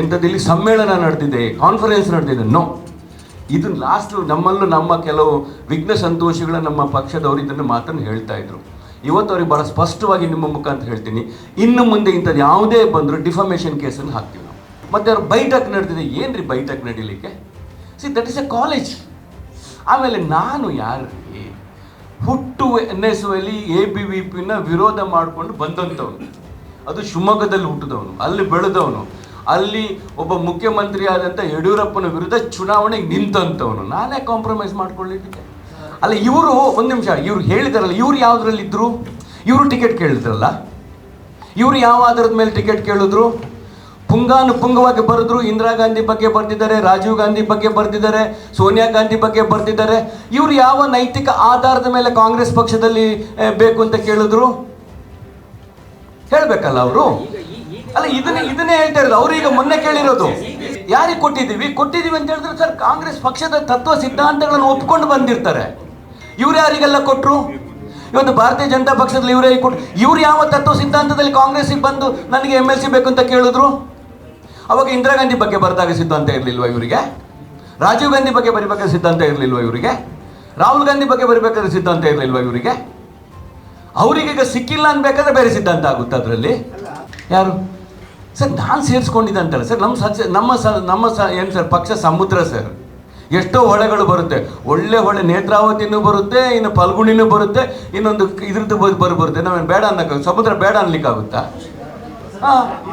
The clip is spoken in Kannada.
ಎಂಥದ್ದು ಇಲ್ಲಿ ಸಮ್ಮೇಳನ ನಡೆದಿದೆ ಕಾನ್ಫರೆನ್ಸ್ ನಡೆದಿದೆ. ನೋ ಇದು ಲಾಸ್ಟ್ ನಮ್ಮಲ್ಲೂ ನಮ್ಮ ಕೆಲವು ವಿಘ್ನ ಸಂತೋಷಗಳ ನಮ್ಮ ಪಕ್ಷದವರು ಇದನ್ನು ಮಾತನ್ನು ಹೇಳ್ತಾ ಇದ್ರು. ಇವತ್ತು ಅವ್ರಿಗೆ ಬಹಳ ಸ್ಪಷ್ಟವಾಗಿ ನಿಮ್ಮ ಮುಖಾಂತರ ಹೇಳ್ತೀನಿ. ಇನ್ನು ಮುಂದೆ ಇಂಥದ್ದು ಯಾವುದೇ ಬಂದರೂ ಡಿಫಮೇಷನ್ ಕೇಸನ್ನು ಹಾಕ್ತೀವಿ ನಾವು. ಮತ್ತು ಅವ್ರು ಬೈಟಕ್ ನಡೆದಿದೆ. ಏನು ರೀ ಬೈಟಕ್ ನಡೀಲಿಕ್ಕೆ? See that is a college ಆಮೇಲೆ ನಾನು ಯಾರು ಹುಟ್ಟು ಎನ್ ಎಸ್ ಅಲ್ಲಿ ಎ ಬಿ ವಿ ಪಿನ ವಿರೋಧ ಮಾಡಿಕೊಂಡು ಬಂದಂಥವನು. ಅದು ಶಿವಮೊಗ್ಗದಲ್ಲಿ ಹುಟ್ಟಿದವನು. ಅಲ್ಲಿ ಬೆಳೆದವನು. ಅಲ್ಲಿ ಒಬ್ಬ ಮುಖ್ಯಮಂತ್ರಿ ಆದಂತ ಯಡಿಯೂರಪ್ಪನ ವಿರುದ್ಧ ಚುನಾವಣೆಗೆ ನಿಂತಂಥವನು ನಾನೇ ಕಾಂಪ್ರಮೈಸ್ ಮಾಡ್ಕೊಳ್ಳಿದ್ದೆ ಅಲ್ಲ, ಇವರು, ಒಂದು ನಿಮಿಷ, ಇವ್ರು ಹೇಳಿದಾರಲ್ಲ, ಇವ್ರು ಯಾವುದ್ರಲ್ಲಿದ್ದರು ಇವರು ಟಿಕೆಟ್ ಕೇಳಿದ್ರಲ್ಲ? ಇವರು ಯಾವ ಆಧಾರದ ಮೇಲೆ ಟಿಕೆಟ್ ಕೇಳಿದ್ರು? ಪುಂಗಾನು ಪುಂಗವಾಗಿ ಬರೆದ್ರು, ಇಂದಿರಾ ಗಾಂಧಿ ಬಗ್ಗೆ ಬರ್ತಿದ್ದಾರೆ ರಾಜೀವ್ ಗಾಂಧಿ ಬಗ್ಗೆ ಬರ್ತಿದ್ದಾರೆ ಸೋನಿಯಾ ಗಾಂಧಿ ಬಗ್ಗೆ ಬರ್ತಿದ್ದಾರೆ ಇವರು ಯಾವ ನೈತಿಕ ಆಧಾರದ ಮೇಲೆ ಕಾಂಗ್ರೆಸ್ ಪಕ್ಷದಲ್ಲಿ ಬೇಕು ಅಂತ ಕೇಳಿದ್ರು? ಹೇಳ್ಬೇಕಲ್ಲ ಅವರು. ಅಲ್ಲ, ಇದನ್ನೇ ಇದನ್ನೇ ಹೇಳ್ತಾ ಇರೋದು. ಅವ್ರು ಈಗ ಮೊನ್ನೆ ಕೇಳಿರೋದು. ಯಾರಿಗೆ ಕೊಟ್ಟಿದ್ದೀವಿ? ಕೊಟ್ಟಿದ್ದೀವಿ ಅಂತ ಹೇಳಿದ್ರೆ ಸರ್, ಕಾಂಗ್ರೆಸ್ ಪಕ್ಷದ ತತ್ವ ಸಿದ್ಧಾಂತಗಳನ್ನು ಒಪ್ಕೊಂಡು ಬಂದಿರ್ತಾರೆ. ಇವ್ರು ಯಾರಿಗೆಲ್ಲ ಕೊಟ್ಟರು ಇವತ್ತು ಭಾರತೀಯ ಜನತಾ ಪಕ್ಷದಲ್ಲಿ ಇವರೇ ಕೊಟ್ಟು ಇವ್ರು ಯಾವ ತತ್ವ ಸಿದ್ಧಾಂತದಲ್ಲಿ ಕಾಂಗ್ರೆಸ್ಗೆ ಬಂದು ನನಗೆ ಎಂ ಎಲ್ ಸಿ ಬೇಕು ಅಂತ ಕೇಳಿದ್ರು? ಅವಾಗ ಇಂದಿರಾ ಗಾಂಧಿ ಬಗ್ಗೆ ಬರೆದಾಗ ಸಿದ್ಧಾಂತ ಇರಲಿಲ್ವ ಇವರಿಗೆ? ರಾಜೀವ್ ಗಾಂಧಿ ಬಗ್ಗೆ ಬರಿಬೇಕಾದ್ರೆ ಸಿದ್ಧಾಂತ ಇರಲಿಲ್ವ ಇವರಿಗೆ? ರಾಹುಲ್ ಗಾಂಧಿ ಬಗ್ಗೆ ಬರಿಬೇಕಾದ್ರೆ ಸಿದ್ಧಾಂತ ಇರಲಿಲ್ವ ಇವರಿಗೆ? ಅವರಿಗೆ ಈಗ ಸಿಕ್ಕಿಲ್ಲ ಅನ್ಬೇಕಾದ್ರೆ ಬೇರೆ ಸಿದ್ಧಾಂತ ಆಗುತ್ತೆ ಅದರಲ್ಲಿ. ಯಾರು? ಸರ್, ನಾನು ಸೇರಿಸ್ಕೊಂಡಿದ್ದೆ ಅಂತಲ್ಲ ಸರ್ ನಮ್ಮ ಸಚ ನಮ್ಮ ಸ ನಮ್ಮ ಸ ಏನು ಸರ್, ಪಕ್ಷ ಸಮುದ್ರ ಸರ್. ಎಷ್ಟೋ ಹೊಳೆಗಳು ಬರುತ್ತೆ. ಒಳ್ಳೆ ಹೊಳೆ ನೇತ್ರಾವತಿನೂ ಬರುತ್ತೆ, ಇನ್ನು ಫಲ್ಗುಣಿನೂ ಬರುತ್ತೆ, ಇನ್ನೊಂದು ಇದ್ರದ್ದು ಬರ್- ಬರುತ್ತೆ. ನಾವೇನು ಬೇಡ ಅನ್ನಕ್ಕೆ ಸಮುದ್ರ ಬೇಡ ಅನ್ಲಿಕ್ಕಾಗುತ್ತಾ? ಹಾಂ.